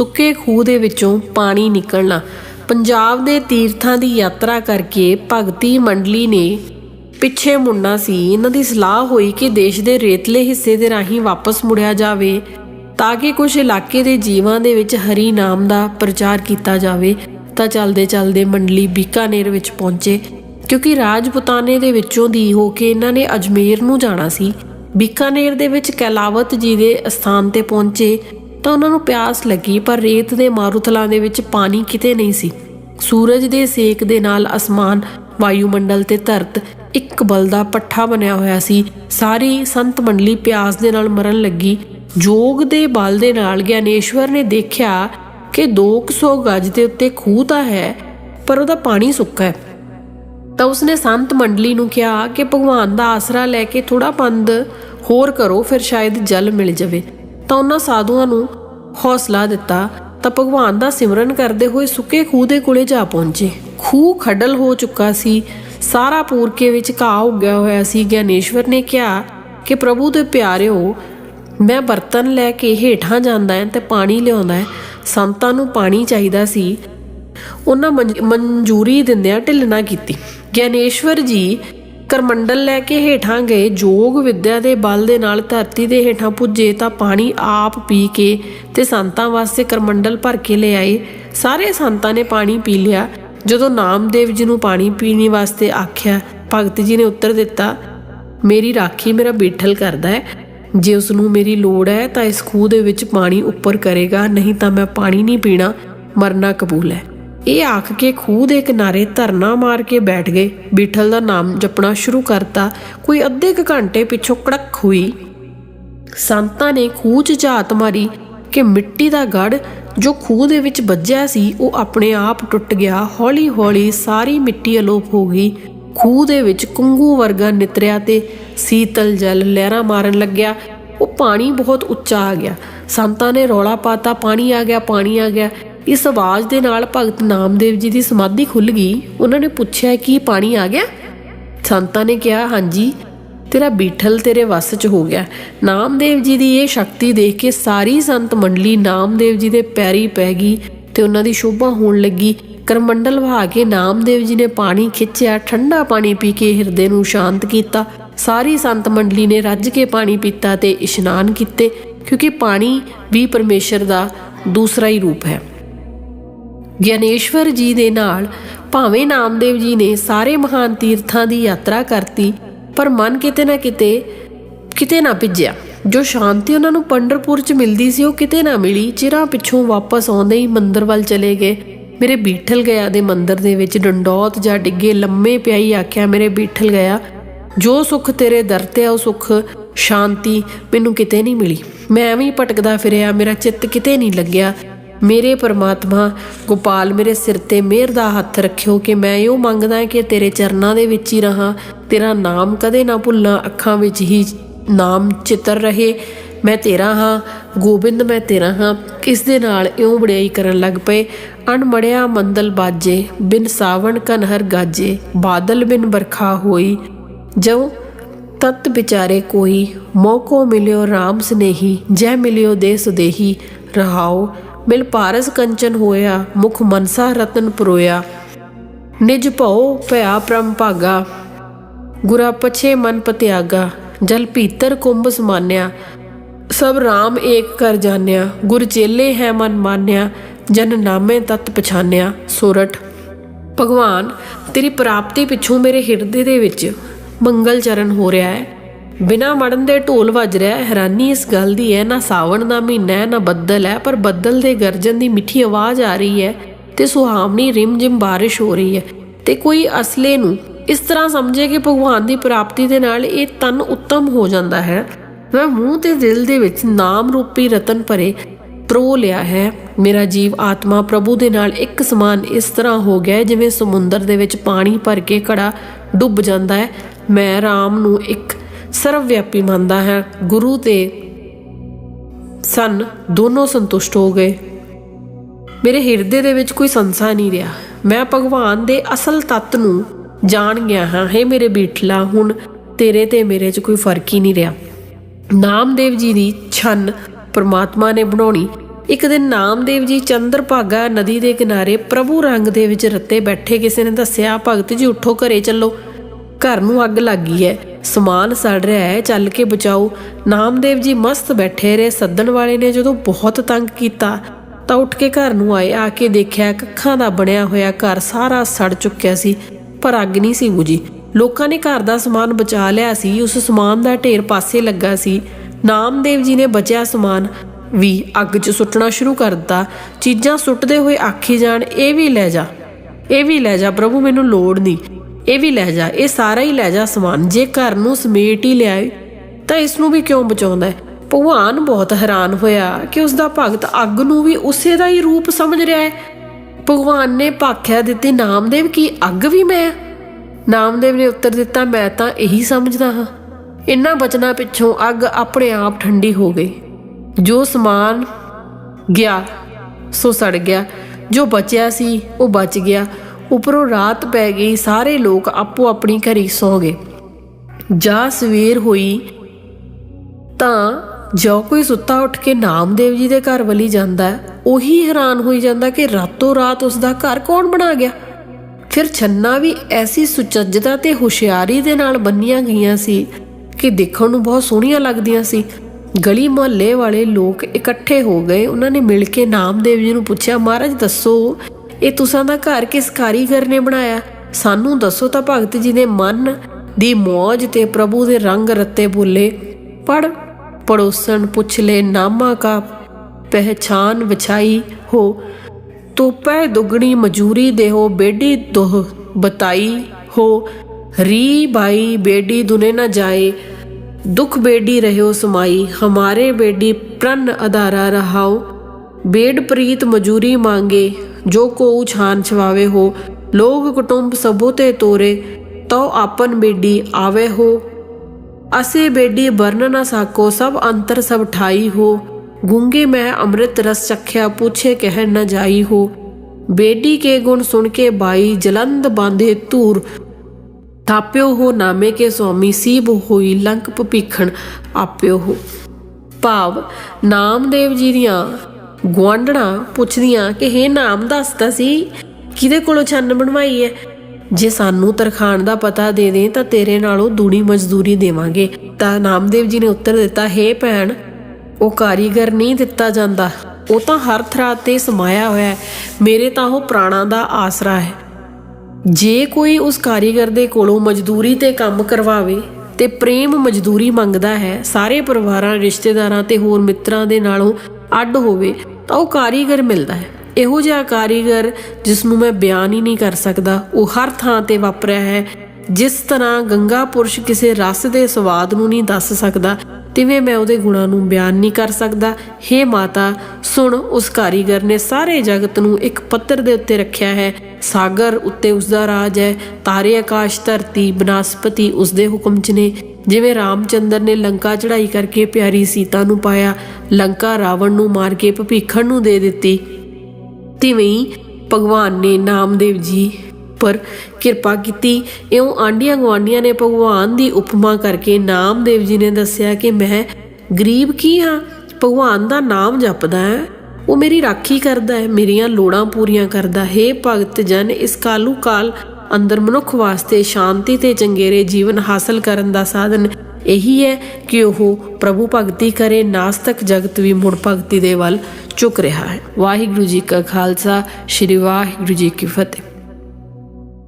ਸੁੱਕੇ ਖੂਹ ਦੇ ਵਿੱਚੋਂ ਪਾਣੀ ਨਿਕਲਣਾ। ਪੰਜਾਬ ਦੇ ਤੀਰਥਾਂ ਦੀ ਯਾਤਰਾ ਕਰਕੇ ਭਗਤੀ ਮੰਡਲੀ ਨੇ ਪਿੱਛੇ ਮੁੜਨਾ ਸੀ। ਇਹਨਾਂ ਦੀ ਸਲਾਹ ਹੋਈ ਕਿ ਦੇਸ਼ ਦੇ ਰੇਤਲੇ ਹਿੱਸੇ ਦੇ ਰਾਹੀਂ ਵਾਪਸ ਮੁੜਿਆ ਜਾਵੇ, ਤਾਂ ਕਿ ਕੁਝ ਇਲਾਕੇ ਦੇ ਜੀਵਾਂ ਦੇ ਵਿੱਚ ਹਰੀ ਨਾਮ ਦਾ ਪ੍ਰਚਾਰ ਕੀਤਾ ਜਾਵੇ, ਤਾਂ ਚਲਦੇ ਚਲਦੇ ਮੰਡਲੀ ਬੀਕਾਨੇਰ ਵਿੱਚ ਪਹੁੰਚੇ। ਕਿਉਂਕਿ ਰਾਜਪੁਤਾਨੇ ਦੇ ਵਿੱਚੋਂ ਦੀ ਹੋ ਕੇ ਇਹਨਾਂ ਨੇ ਅਜਮੇਰ ਨੂੰ ਜਾਣਾ ਸੀ। ਬੀਕਾਨੇਰ ਦੇ ਵਿੱਚ ਕੈਲਾਵਤ ਜੀ ਦੇ ਸਥਾਨ ਤੇ ਪਹੁੰਚੇ। ਤਾਂ ਉਹਨਾਂ ਨੂੰ ਪਿਆਸ ਲੱਗੀ, ਪਰ ਰੇਤ ਦੇ ਮਾਰੂਥਲਾਂ ਦੇ ਵਿੱਚ ਪਾਣੀ ਕਿਤੇ ਨਹੀਂ ਸੀ। ਸੂਰਜ ਦੇ ਸੇਕ ਦੇ ਨਾਲ ਅਸਮਾਨ ਵਾਯੂਮੰਡਲ ਤੇ ਧਰਤ ਇੱਕ ਬਲਦਾ ਪੱਠਾ ਬਣਿਆ ਹੋਇਆ ਸੀ। ਸਾਰੀ ਸੰਤ ਮੰਡਲੀ ਪਿਆਸ ਦੇ ਨਾਲ ਮਰਨ ਲੱਗੀ। ਜੋਗ ਦੇ ਬਲ ਦੇ ਨਾਲ ਗਿਆਨੇਸ਼ਵਰ ਨੇ ਦੇਖਿਆ ਕਿ 200 ਗਜ ਦੇ ਉੱਤੇ ਖੂਹ ਤਾਂ ਹੈ, ਪਰ ਉਹਦਾ ਪਾਣੀ ਸੁੱਕਾ ਹੈ। ਤਾਂ ਉਸਨੇ ਸੰਤ ਮੰਡਲੀ ਨੂੰ ਕਿਹਾ ਕਿ ਭਗਵਾਨ ਦਾ ਆਸਰਾ ਲੈ ਕੇ ਥੋੜਾ ਪੰਦ ਹੋਰ ਕਰੋ, ਫਿਰ ਸ਼ਾਇਦ ਜਲ ਮਿਲ ਜਾਵੇ। ਤਾਂ ਉਹਨਾਂ ਸਾਧੂਆਂ ਨੂੰ ਹੌਸਲਾ ਦਿੱਤਾ ਤਾਂ ਭਗਵਾਨ ਦਾ ਸਿਮਰਨ ਕਰਦੇ ਹੋਏ ਸੁੱਕੇ ਖੂਹ ਦੇ ਕੋਲੇ ਜਾ ਪਹੁੰਚੇ। ਖੂਹ ਖੱਡਲ ਹੋ ਚੁੱਕਾ ਸੀ। ਸਾਰਾ ਪੂਰਕੇ ਵਿੱਚ ਘਾਹ ਉੱਗਿਆ ਹੋਇਆ ਸੀ। ਗਿਆਨੇਸ਼ਵਰ ਨੇ ਕਿਹਾ ਕਿ ਪ੍ਰਭੂ ਦੇ ਪਿਆਰਿਓ, ਮੈਂ ਬਰਤਨ ਲੈ ਕੇ ਹੇਠਾਂ ਜਾਂਦਾ ਹਾਂ ਤੇ ਪਾਣੀ ਲਿਆਉਂਦਾ ਹੈ। ਸੰਤਾਂ ਨੂੰ ਪਾਣੀ ਚਾਹੀਦਾ ਸੀ। ਉਹਨਾਂ ਮੰਜ- ਮਨਜ਼ੂਰੀ ਦਿੰਦਿਆਂ ਢਿੱਲ ਨਾ ਕੀਤੀ। ਗਿਆਨੇਸ਼ਵਰ ਜੀ ਕਰਮੰਡਲ ਲੈ ਕੇ ਹੇਠਾਂ ਗਏ। ਜੋਗ ਵਿੱਦਿਆ ਦੇ ਬਲ ਦੇ ਨਾਲ ਧਰਤੀ ਦੇ ਹੇਠਾਂ ਪੁੱਜੇ ਤਾਂ ਪਾਣੀ ਆਪ ਪੀ ਕੇ ਤੇ ਸੰਤਾਂ ਵਾਸਤੇ ਕਰਮੰਡਲ ਭਰ ਕੇ ਲੈ ਆਏ। ਸਾਰੇ ਸੰਤਾਂ ਨੇ ਪਾਣੀ ਪੀ ਲਿਆ। ਜਦੋਂ ਨਾਮਦੇਵ ਜੀ ਨੂੰ ਪਾਣੀ ਪੀਣ ਵਾਸਤੇ ਆਖਿਆ, ਭਗਤ ਜੀ ਨੇ ਉੱਤਰ ਦਿੱਤਾ, ਮੇਰੀ ਰਾਖੀ ਮੇਰਾ ਬੀਠਲ ਕਰਦਾ ਹੈ। ਜੇ ਉਸ ਨੂੰ ਮੇਰੀ ਲੋੜ ਹੈ ਤਾਂ ਇਸ ਖੂਹ ਦੇ ਵਿੱਚ ਪਾਣੀ ਉੱਪਰ ਕਰੇਗਾ, ਨਹੀਂ ਤਾਂ ਮੈਂ ਪਾਣੀ ਨਹੀਂ ਪੀਣਾ, ਮਰਨਾ ਕਬੂਲ ਹੈ। ਇਹ ਆਖ ਕੇ ਖੂਹ ਦੇ ਕਿਨਾਰੇ ਧਰਨਾ ਮਾਰ ਕੇ ਬੈਠ ਗਏ। ਬੀਠਲ ਦਾ ਨਾਮ ਜਪਣਾ ਸ਼ੁਰੂ ਕਰਤਾ। ਕੋਈ ਅੱਧੇ ਕੁ ਘੰਟੇ ਪਿੱਛੋਂ ਕੜਕ ਹੋਈ। ਸੰਤਾਂ ਨੇ ਖੂਹ 'ਚ ਝਾਤ ਮਾਰੀ ਕਿ ਮਿੱਟੀ ਦਾ ਗੜ ਜੋ ਖੂਹ ਦੇ ਵਿੱਚ ਵੱਜਿਆ ਸੀ, ਉਹ ਆਪਣੇ ਆਪ ਟੁੱਟ ਗਿਆ। ਹੌਲੀ-ਹੌਲੀ ਸਾਰੀ ਮਿੱਟੀ ਅਲੋਪ ਹੋ ਗਈ। ਖੂਹ ਦੇ ਵਿੱਚ ਕੁੰਗੂ ਵਰਗਾ ਨਿਤਰਿਆ ਤੇ ਸੀਤਲ ਜਲ ਲਹਿਰਾਂ ਮਾਰਨ ਲੱਗਿਆ। ਉਹ ਪਾਣੀ ਬਹੁਤ ਉੱਚਾ ਆ ਗਿਆ। ਸੰਤਾਂ ਨੇ ਰੌਲਾ ਪਾਤਾ, ਪਾਣੀ ਆ ਗਿਆ, ਪਾਣੀ ਆ ਗਿਆ। ਇਸ ਆਵਾਜ਼ ਦੇ ਨਾਲ ਭਗਤ ਨਾਮਦੇਵ ਜੀ ਦੀ ਸਮਾਧੀ ਖੁੱਲ ਗਈ। ਉਹਨਾਂ ਨੇ ਪੁੱਛਿਆ, ਕੀ ਪਾਣੀ ਆ ਗਿਆ? ਸੰਤਾਂ ਨੇ ਕਿਹਾ, ਹਾਂਜੀ, ਤੇਰਾ ਬੀਠਲ ਤੇਰੇ ਵੱਸ 'ਚ ਹੋ ਗਿਆ। ਨਾਮਦੇਵ ਜੀ ਦੀ ਇਹ ਸ਼ਕਤੀ ਦੇਖ ਕੇ ਸਾਰੀ ਸੰਤ ਮੰਡਲੀ ਨਾਮਦੇਵ ਜੀ ਦੇ ਪੈਰੀ ਪੈ ਗਈ ਤੇ ਉਹਨਾਂ ਦੀ ਸ਼ੋਭਾ ਹੋਣ ਲੱਗੀ। ਕਰਮੰਡਲ ਵਹਾ ਕੇ ਨਾਮਦੇਵ ਜੀ ਨੇ ਪਾਣੀ ਖਿੱਚਿਆ, ਠੰਡਾ ਪਾਣੀ ਪੀ ਕੇ ਹਿਰਦੇ ਨੂੰ ਸ਼ਾਂਤ ਕੀਤਾ। ਸਾਰੀ ਸੰਤ ਮੰਡਲੀ ਨੇ ਰੱਜ ਕੇ ਪਾਣੀ ਪੀਤਾ ਤੇ ਇਸ਼ਨਾਨ ਕੀਤੇ, ਕਿਉਂਕਿ ਪਾਣੀ ਵੀ ਪਰਮੇਸ਼ਰ ਦਾ ਦੂਸਰਾ ਹੀ ਰੂਪ ਹੈ। ਗਿਆਨੇਸ਼ਵਰ ਜੀ ਦੇ ਨਾਲ ਭਾਵੇਂ ਨਾਮਦੇਵ ਜੀ ਨੇ ਸਾਰੇ ਮਹਾਨ ਤੀਰਥਾਂ ਦੀ ਯਾਤਰਾ ਕਰਤੀ, ਪਰ ਮਨ ਕਿਤੇ ਨਾ ਕਿਤੇ ਕਿਤੇ ਨਾ ਭਿੱਜਿਆ। ਜੋ ਸ਼ਾਂਤੀ ਉਹਨਾਂ ਨੂੰ ਪੰਡਰਪੁਰ ਚ ਮਿਲਦੀ ਸੀ, ਉਹ ਕਿਤੇ ਨਾ ਮਿਲੀ। ਚਿਰਾਂ ਪਿੱਛੋਂ ਵਾਪਸ ਆਉਂਦੇ ਹੀ ਮੰਦਰ ਵੱਲ ਚਲੇ ਗਏ। ਮੇਰੇ ਬੀਠਲ ਗਿਆ ਦੇ ਮੰਦਰ ਦੇ ਵਿੱਚ ਡੰਡੌਤ ਜਾਂ ਡਿੱਗੇ ਲੰਮੇ ਪਿਆਈ ਆਖਿਆ, ਮੇਰੇ ਬੀਠਲ ਗਿਆ, ਜੋ ਸੁੱਖ ਤੇਰੇ ਦਰ ਤੇ ਆ, ਉਹ ਸੁੱਖ, ਸ਼ਾਂਤੀ ਮੈਨੂੰ ਕਿਤੇ ਨਹੀਂ ਮਿਲੀ। ਮੈਂ ਐਵੇਂ ਹੀ ਭਟਕਦਾ ਫਿਰਿਆ, ਮੇਰਾ ਚਿੱਤ ਕਿਤੇ ਨਹੀਂ ਲੱਗਿਆ। ਮੇਰੇ ਪਰਮਾਤਮਾ, ਗੋਪਾਲ ਮੇਰੇ ਸਿਰ ਤੇ ਮਿਹਰ ਦਾ ਹੱਥ ਰੱਖਿਓ ਕਿ ਮੈਂ ਇਹੋ ਮੰਗਦਾ ਕਿ ਤੇਰੇ ਚਰਨਾਂ ਦੇ ਵਿੱਚ ਹੀ ਰਹਾ। ਤੇਰਾ ਨਾਮ ਕਦੇ ਨਾ ਭੁੱਲਾਂ, ਅੱਖਾਂ ਵਿੱਚ ਹੀ ਨਾਮ ਚਿਤਰ ਰਹੇ। ਮੈਂ ਤੇਰਾ ਹਾਂ, ਗੋਬਿੰਦ ਮੈਂ ਤੇਰਾ ਹਾਂ। ਇਸ ਦੇ ਨਾਲ ਇਉਂ ਬੜਾਈ ਕਰਨ ਲੱਗ ਪਏ। ਅਣਮੜਿਆ ਮੰਦਲ ਬਾਜੇ, ਬਿਨ ਸਾਵਣ ਕਨਹਰ ਗਾਜੇ, ਬਾਦਲ ਬਿਨ ਬਰਖਾ ਹੋਈ। ਜੋ ਤਤ ਵਿਚਾਰੇ ਕੋਈ, ਮੋਕੋ ਮਿਲਿਓ RAM ਸਨੇਹੀ ਜੈ ਮਿਲਿਓ ਦੇ ਸੁਦੇਹੀ। ਰਹਾਓ ਮਿਲ ਪਾਰਸ ਕੰਚਨ ਹੋਇਆ, ਮੁਖ ਮਨਸਾ ਰਤਨ ਪਰੋਇਆ। ਨਿਜ ਭਉ ਭਇਆ ਪ੍ਰਮ ਭਾਗਾ। ਗੁਰਾ ਪਛੇ ਮਨ ਪਤਿਆਗਾ, ਜਲ ਭੀਤਰ ਕੁੰਭ ਸਮਾਨਿਆ ਸਭ RAM ਏਕ ਕਰ ਜਾਣਿਆ, ਗੁਰ ਚੇਲੇ ਹੈ ਮਨ ਮਾਨਿਆ, ਜਨ ਨਾਮੇ ਤਤ ਪਛਾਨਿਆ, ਸੋਰਠ। ਭਗਵਾਨ, ਤੇਰੀ ਪ੍ਰਾਪਤੀ ਪਿੱਛੋਂ ਮੇਰੇ ਹਿਰਦੇ ਦੇ ਵਿੱਚ ਮੰਗਲ ਚਰਨ ਹੋ ਰਿਹਾ ਹੈ। ਬਿਨਾ ਮੜਨ ਦੇ ਢੋਲ ਵੱਜ ਰਿਹਾ ਹੈ। ਹੈਰਾਨੀ ਇਸ ਗੱਲ ਦੀ ਹੈ, ਨਾ ਸਾਵਣ ਦਾ ਮਹੀਨਾ ਹੈ, ਨਾ ਬੱਦਲ ਹੈ, ਪਰ ਬੱਦਲ ਦੇ ਗਰਜਨ ਦੀ ਮਿੱਠੀ ਆਵਾਜ਼ ਆ ਰਹੀ ਹੈ ਤੇ ਸੁਹਾਵਣੀ ਰਿਮਝਿਮ ਬਾਰਿਸ਼ ਹੋ ਰਹੀ ਹੈ। ਤੇ ਕੋਈ ਅਸਲੇ ਨੂੰ ਇਸ ਤਰ੍ਹਾਂ ਸਮਝੇ ਕਿ ਭਗਵਾਨ ਦੀ ਪ੍ਰਾਪਤੀ ਦੇ ਨਾਲ ਇਹ ਤਨ ਉੱਤਮ ਹੋ ਜਾਂਦਾ ਹੈ। ਮੈਂ ਮੂੰਹ ਤੇ ਦਿਲ ਦੇ ਵਿੱਚ ਨਾਮ ਰੂਪੀ ਰਤਨ ਭਰੇ ਪ੍ਰੋ ਲਿਆ ਹੈ। ਮੇਰਾ ਜੀਵ ਆਤਮਾ ਪ੍ਰਭੂ ਦੇ ਨਾਲ ਇੱਕ ਸਮਾਨ ਇਸ ਤਰ੍ਹਾਂ ਹੋ ਗਿਆ ਜਿਵੇਂ ਸਮੁੰਦਰ ਦੇ ਵਿੱਚ ਪਾਣੀ ਭਰ ਕੇ ਘੜਾ ਡੁੱਬ ਜਾਂਦਾ ਹੈ। ਮੈਂ ਰਾਮ ਨੂੰ ਇੱਕ ਸਰਵ ਵਿਆਪੀ ਮੰਨਦਾ ਹੈ। ਗੁਰੂ ਤੇ ਸਨ ਦੋਨੋਂ ਸੰਤੁਸ਼ਟ ਹੋ ਗਏ। ਮੇਰੇ ਹਿਰਦੇ ਦੇ ਵਿੱਚ ਕੋਈ ਸੰਸਾ ਨਹੀਂ ਰਿਹਾ। ਮੈਂ ਭਗਵਾਨ ਦੇ ਅਸਲ ਤੱਤ ਨੂੰ ਜਾਣ ਗਿਆ ਹਾਂ। ਹੈ ਮੇਰੇ ਬੀਠਲਾ, ਹੁਣ ਤੇਰੇ ਤੇ ਮੇਰੇ 'ਚ ਕੋਈ ਫ਼ਰਕ ਹੀ ਨਹੀਂ ਰਿਹਾ। ਨਾਮਦੇਵ ਜੀ ਦੀ ਛੰਨ ਪ੍ਰਮਾਤਮਾ ਨੇ ਬਣਾਉਣੀ। ਇੱਕ ਦਿਨ ਨਾਮਦੇਵ ਜੀ ਚੰਦਰਭਾਗਾ ਨਦੀ ਦੇ ਕਿਨਾਰੇ ਪ੍ਰਭੂ ਰੰਗ ਦੇ ਵਿੱਚ ਰੱਤੇ ਬੈਠੇ। ਕਿਸੇ ਨੇ ਦੱਸਿਆ, ਭਗਤ ਜੀ, ਉੱਠੋ, ਘਰੇ ਚੱਲੋ। ਘਰ ਨੂੰ ਅੱਗ ਲੱਗ ਗਈ ਹੈ। ਸਮਾਨ ਸੜ ਰਿਹਾ ਹੈ, ਚੱਲ ਕੇ ਬਚਾਓ। ਨਾਮਦੇਵ ਜੀ ਮਸਤ ਬੈਠੇ ਰਹੇ, ਸੱਦਣ ਵਾਲੇ ਨੇ ਜਦੋਂ ਬਹੁਤ ਤੰਗ ਕੀਤਾ, ਤਾਂ ਉੱਠ ਕੇ ਘਰ ਨੂੰ ਆਏ, ਆ ਕੇ ਦੇਖਿਆ ਕੱਖਾਂ ਦਾ ਬਣਿਆ ਹੋਇਆ ਘਰ ਸਾਰਾ ਸੜ ਚੁੱਕਿਆ ਸੀ, ਪਰ ਅੱਗ ਨਹੀਂ ਸੀ ਬੁਝੀ। ਲੋਕਾਂ ਨੇ ਘਰ ਦਾ ਸਮਾਨ ਬਚਾ ਲਿਆ ਸੀ, ਉਸ ਸਮਾਨ ਦਾ ਢੇਰ ਪਾਸੇ ਲੱਗਾ ਸੀ। ਨਾਮਦੇਵ ਜੀ ਨੇ ਬਚਿਆ ਸਮਾਨ, ਵੀ ਅੱਗ 'ਚ ਸੁੱਟਣਾ ਸ਼ੁਰੂ ਕਰ ਦਿੱਤਾ। ਚੀਜ਼ਾਂ ਸੁੱਟਦੇ ਹੋਏ ਆਖੀ ਜਾਣ, ਇਹ ਵੀ ਲੈ ਜਾ, ਇਹ ਵੀ ਲੈ ਜਾ, ਪ੍ਰਭੂ ਮੈਨੂੰ ਲੋੜ ਨਹੀਂ। ਇਹ ਵੀ ਲੈ ਜਾ, ਇਹ ਸਾਰਾ ਹੀ ਲੈ ਜਾ ਸਮਾਨ। ਜੇ ਘਰ ਨੂੰ ਸਮੇਟ ਹੀ ਲਿਆਏ, ਤਾਂ ਇਸ ਨੂੰ ਵੀ ਕਿਉਂ ਬਚਾਉਂਦਾ ਹੈ? ਭਗਵਾਨ ਬਹੁਤ ਹੈਰਾਨ ਹੋਇਆ ਕਿ ਉਸ ਦਾ ਭਗਤ ਅੱਗ ਨੂੰ ਵੀ ਉਸੇ ਦਾ ਹੀ ਰੂਪ ਸਮਝ ਰਿਹਾ ਹੈ। ਭਗਵਾਨ ਨੇ ਭਾਖਿਆ ਦਿੱਤੀ, ਨਾਮਦੇਵ ਕੀ ਅੱਗ ਵੀ ਮੈਂ ਨਾਮਦੇਵ ਨੇ ਉੱਤਰ ਦਿੱਤਾ, ਮੈਂ ਤਾਂ ਇਹੀ ਸਮਝਦਾ ਹਾਂ। ਇੰਨਾ ਬਚਨਾਂ ਪਿੱਛੋਂ ਅੱਗ ਆਪਣੇ ਆਪ ਠੰਡੀ ਹੋ ਗਈ। ਜੋ ਸਮਾਨ ਗਿਆ, ਸੋ ਸੜ ਗਿਆ। ਜੋ ਬਚਿਆ ਸੀ, ਉਹ ਬਚ ਗਿਆ। ਉਪਰੋਂ ਰਾਤ ਪੈ ਗਈ, ਸਾਰੇ ਲੋਕ ਆਪੋ ਆਪਣੀ ਘਰੀ ਸੌ ਗਏ। ਜਾ ਸਵੇਰ ਹੋਈ, ਤਾਂ ਜੋ ਕੋਈ ਸੁੱਤਾ ਉੱਠ ਕੇ ਨਾਮਦੇਵ ਜੀ ਦੇ ਘਰ ਵੱਲੀ ਜਾਂਦਾ ਉਹੀ ਹੈਰਾਨ ਹੋਈ ਜਾਂਦਾ ਕਿ ਰਾਤੋਂ ਰਾਤ ਉਸ ਦਾ ਘਰ ਕੌਣ ਬਣਾ ਗਿਆ? ਫਿਰ ਛੰਨਾ ਵੀ ਐਸੀ ਸੁਚੱਜਤਾ ਤੇ ਹੁਸ਼ਿਆਰੀ ਦੇ ਨਾਲ ਬੰਨੀਆਂ ਗਈਆਂ ਸੀ ਕਿ ਦੇਖਣ ਨੂੰ ਬਹੁਤ ਸੋਹਣੀਆਂ ਲੱਗਦੀਆਂ ਸੀ। ਗਲੀ ਮੁਹੱਲੇ ਵਾਲੇ ਲੋਕ ਇਕੱਠੇ ਹੋ ਗਏ, ਉਹਨਾਂ ਨੇ ਮਿਲ ਕੇ ਨਾਮਦੇਵ ਜੀ ਨੂੰ ਪੁੱਛਿਆ, ਮਹਾਰਾਜ, ਦੱਸੋ ਇਹ ਤੁਸਾਂ ਦਾ ਘਰ ਕਿਸ ਕਾਰੀਗਰ ਨੇ ਬਣਾਇਆ? ਸਾਨੂੰ ਦੱਸੋ ਤਾਂ ਭਗਤ ਜੀ ਦੇ ਮਨ ਦੀ ਮੌਜ ਤੇ ਪ੍ਰਭੂ ਦੇ ਰੰਗ ਰੱਤੇ ਬੋਲੇ। ਪੜ, ਪੜੋਸਣ ਪੁੱਛਲੇ ਨਾਮਾ ਕਾ, ਪਹਿਚਾਨ ਵਿਛਾਈ ਹੋ। ਤੋਪੈ ਦੁਗਣੀ ਮਜੂਰੀ ਦੇਹੋ ਬੇਡੀ ਦੋਹ ਬਤਾਈ ਹੋ। ਰੀ ਬਾਈ ਬੇਡੀ ਦੁਨੇ ਨਾ ਜਾਏ, ਦੁਖ ਬੇਡੀ ਰਹਿਓ ਸਮਾਈ। ਹਮਾਰੇ ਬੇਡੀ ਪ੍ਰਣ ਅਧਾਰਾ ਰਹਾਓ। ਬੇਡ ਪ੍ਰੀਤ ਮਜੂਰੀ ਮੰਗੇ, ਜੋ ਕੋਉ ਛਾਨ ਛਵਾਵੇ ਹੋ। ਲੋਗ ਕੁਟੁੰਬ ਸਭੋ ਤੇ ਤੋਰੇ, ਤਉ ਆਪਨ ਬੇਡੀ ਆਵੇ ਹੋ। ਅਸੇ ਬੇਡੀ ਵਰਨ ਨਾ ਸਾਕੋ, ਸਭ ਅੰਤਰ ਸਭ ਠਾਈ ਹੋ। ਗੁੰਗੇ ਮੈਂ ਅੰਮ੍ਰਿਤ ਰਸ ਚਖਿਆ, ਪੁੱਛੇ ਕਹਿ ਨ ਜਾਈ ਹੋ। ਬੇਡੀ ਕੇ ਗੁਣ ਸੁਣ ਕੇ ਬਾਈ ਜਲੰਦ ਬਾਂਦੇ ਧੂਰ। ਥਾਪਿਓ ਹੋ ਨਾਮੇ ਕੇ ਸੁਆਮੀ ਸੀਬ ਹੋਈ ਲੰਕ ਭਪੀਖਣ ਆਪਿਓ ਹੋ। ਭਾਵ, ਨਾਮਦੇਵ ਜੀ ਦੀਆਂ ਗੁਆਂਢਣਾ ਪੁੱਛਦੀਆਂ ਕਿ ਇਹ ਨਾਮ ਦੱਸਦਾ ਸੀ, ਕਿਹਦੇ ਕੋਲੋਂ ਛੰਨ ਬਣਵਾਈ ਹੈ ਜੇ ਸਾਨੂੰ ਤਰਖਾਣ ਦਾ ਪਤਾ ਦੇ ਦੇ ਤਾਂ ਤੇਰੇ ਨਾਲੋਂ ਦੂਣੀ ਮਜ਼ਦੂਰੀ ਦੇਵਾਂਗੇ। ਤਾਂ ਨਾਮਦੇਵ ਜੀ ਨੇ ਉੱਤਰ ਦਿੱਤਾ, ਹੈ ਭੈਣ, ਉਹ ਕਾਰੀਗਰ ਨਹੀਂ ਦਿੱਤਾ ਜਾਂਦਾ। ਉਹ ਤਾਂ ਹਰ ਥਰਾ ਤੇ ਸਮਾਇਆ ਹੋਇਆ ਹੈ ਮੇਰੇ ਤਾਂ ਉਹ ਪ੍ਰਾਣਾ ਦਾ ਆਸਰਾ ਹੈ ਜੇ ਕੋਈ ਉਸ ਕਾਰੀਗਰ ਦੇ ਕੋਲੋਂ ਮਜ਼ਦੂਰੀ ਤੇ ਕੰਮ ਕਰਵਾਵੇ ਤੇ ਪ੍ਰੇਮ ਮਜ਼ਦੂਰੀ ਮੰਗਦਾ ਹੈ, ਸਾਰੇ ਪਰਿਵਾਰਾਂ, ਰਿਸ਼ਤੇਦਾਰਾਂ ਤੇ ਹੋਰ ਮਿੱਤਰਾਂ ਦੇ ਨਾਲੋਂ ਅੱਡ ਹੋਵੇ ਤਾਂ ਉਹ ਕਾਰੀਗਰ ਮਿਲਦਾ ਹੈ। ਇਹੋ ਜਿਹਾ ਕਾਰੀਗਰ ਜਿਸ ਨੂੰ ਮੈਂ ਬਿਆਨ ਹੀ ਨਹੀਂ ਕਰ ਸਕਦਾ। ਉਹ ਹਰ ਥਾਂ ਤੇ ਵਾਪਰਿਆ ਹੈ। ਜਿਸ ਤਰ੍ਹਾਂ ਗੰਗਾ ਪੁਰਸ਼ ਕਿਸੇ ਰਸ ਦੇ ਸਵਾਦ ਨੂੰ ਨਹੀਂ ਦੱਸ ਸਕਦਾ ਤਿਵੇਂ ਮੈਂ ਉਹਦੇ ਗੁਣਾਂ ਨੂੰ ਬਿਆਨ ਨਹੀਂ ਕਰ ਸਕਦਾ। ਹੇ ਮਾਤਾ, ਸੁਣ, ਉਸ ਕਾਰੀਗਰ ਨੇ ਸਾਰੇ ਜਗਤ ਨੂੰ ਇੱਕ ਪੱਤਰ ਦੇ ਉੱਤੇ ਰੱਖਿਆ ਹੈ। ਸਾਗਰ ਉੱਤੇ ਉਸ ਦਾ ਰਾਜ ਹੈ। ਤਾਰੇ ਆਕਾਸ਼ ਧਰਤੀ ਬਨਸਪਤੀ ਉਸ ਦੇ ਹੁਕਮ 'ਚ ਨੇ। ਜਿਵੇਂ ਰਾਮਚੰਦਰ ਨੇ ਲੰਕਾ ਚੜ੍ਹਾਈ ਕਰਕੇ ਪਿਆਰੀ ਸੀਤਾ ਨੂੰ ਪਾਇਆ, ਲੰਕਾ ਰਾਵਣ ਨੂੰ ਮਾਰ ਕੇ ਭਪੀਖਣ ਨੂੰ ਦੇ ਦਿੱਤੀ। ਤਿਵੇਂ ਹੀ ਭਗਵਾਨ ਨੇ ਨਾਮਦੇਵ ਜੀ ਉੱਪਰ ਕਿਰਪਾ ਕੀਤੀ। ਇਉਂ ਆਂਡੀਆਂ ਗਵਾਂਡੀਆਂ ਨੇ ਭਗਵਾਨ ਦੀ ਉਪਮਾ ਕਰਕੇ ਨਾਮਦੇਵ ਜੀ ਨੇ ਦੱਸਿਆ ਕਿ ਮੈਂ ਗਰੀਬ ਕੀ ਹਾਂ? ਭਗਵਾਨ ਦਾ ਨਾਮ ਜਪਦਾ ਹੈ। ਉਹ ਮੇਰੀ ਰਾਖੀ ਕਰਦਾ ਹੈ, ਮੇਰੀਆਂ ਲੋੜਾਂ ਪੂਰੀਆਂ ਕਰਦਾ ਹੈ ਭਗਤ ਜਨ, ਇਸ ਕਾਲੂ ਕਾਲ ਅੰਦਰ ਮਨੁੱਖ ਵਾਸਤੇ ਸ਼ਾਂਤੀ ਤੇ ਚੰਗੇਰੇ ਜੀਵਨ ਹਾਸਲ ਕਰਨ ਦਾ ਸਾਧਨ ਇਹੀ ਹੈ ਕਿ ਉਹ ਪ੍ਰਭੂ ਭਗਤੀ ਕਰੇ, ਨਾਸਤਕ ਜਗਤ ਵੀ ਮੁੜ ਭਗਤੀ ਦੇ ਵੱਲ ਝੁਕ ਰਿਹਾ ਹੈ। ਵਾਹਿਗੁਰੂ ਜੀ ਕਾ ਖਾਲਸਾ, ਸ੍ਰੀ ਵਾਹਿਗੁਰੂ ਜੀ ਕੀ ਫਤਿਹ।